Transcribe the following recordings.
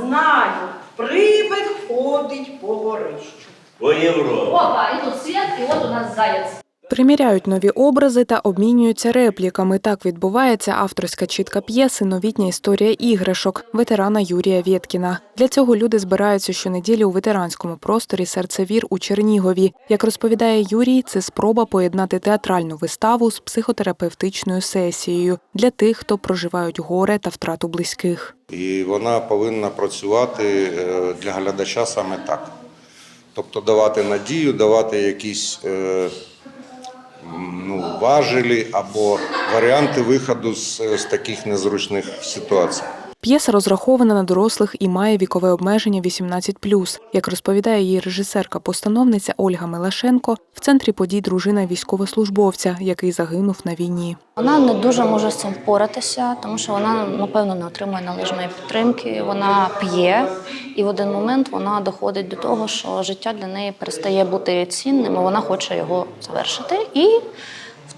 знаю, привид ходить по горищу. По Європі. Опа, і тут свят, і от у нас заяць. Приміряють нові образи та обмінюються репліками. Так відбувається авторська чітка п'єси Новітня історія іграшок ветерана Юрія Вєткіна. Для цього люди збираються щонеділі у ветеранському просторі Серцевір у Чернігові. Як розповідає Юрій, це спроба поєднати театральну виставу з психотерапевтичною сесією для тих, хто проживають горе та втрату близьких. І вона повинна працювати е, для глядача саме так. Тобто давати надію, давати якісь е, важелі або варіанти виходу з, з таких незручних ситуацій. П'єса розрахована на дорослих і має вікове обмеження 18+. Як розповідає її режисерка-постановниця Ольга Милашенко, в центрі подій дружина військовослужбовця, який загинув на війні. Вона не дуже може з цим впоратися, тому що вона напевно не отримує належної підтримки. Вона п'є, і в один момент вона доходить до того, що життя для неї перестає бути цінним, і вона хоче його завершити. І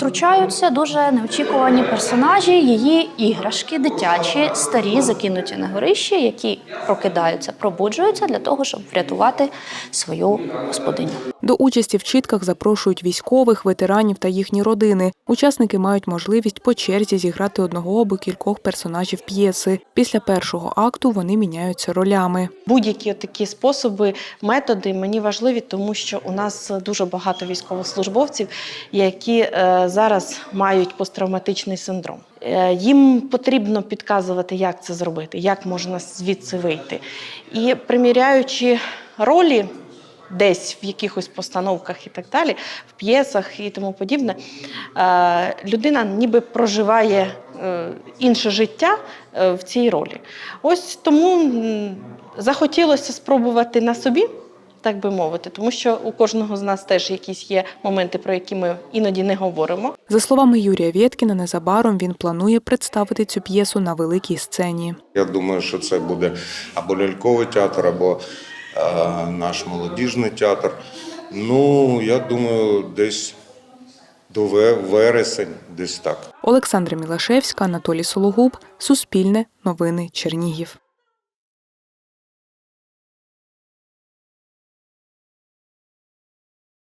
втручаються дуже неочікувані персонажі, її іграшки, дитячі, старі, закинуті на горищі, які прокидаються, пробуджуються для того, щоб врятувати свою господиню. До участі в чітках запрошують військових, ветеранів та їхні родини. Учасники мають можливість по черзі зіграти одного або кількох персонажів п'єси. Після першого акту вони міняються ролями. Будь-які такі способи, методи мені важливі, тому що у нас дуже багато військовослужбовців, які е, зараз мають посттравматичний синдром. Е, Їм потрібно підказувати, як це зробити, як можна звідси вийти. І приміряючи ролі десь в якихось постановках і так далі, в п'єсах і тому подібне, е, людина ніби проживає е, інше життя в цій ролі. Ось тому захотілося спробувати на собі. Так би мовити, тому що у кожного з нас теж якісь є моменти, про які ми іноді не говоримо. За словами Юрія Вєткіна, незабаром він планує представити цю п'єсу на великій сцені. Я думаю, що це буде або ляльковий театр, або е, наш молодіжний театр. Ну, я думаю, десь до вересень, десь так. Олександра Мілашевська, Анатолій Сологуб, Суспільне, Новини Чернігів.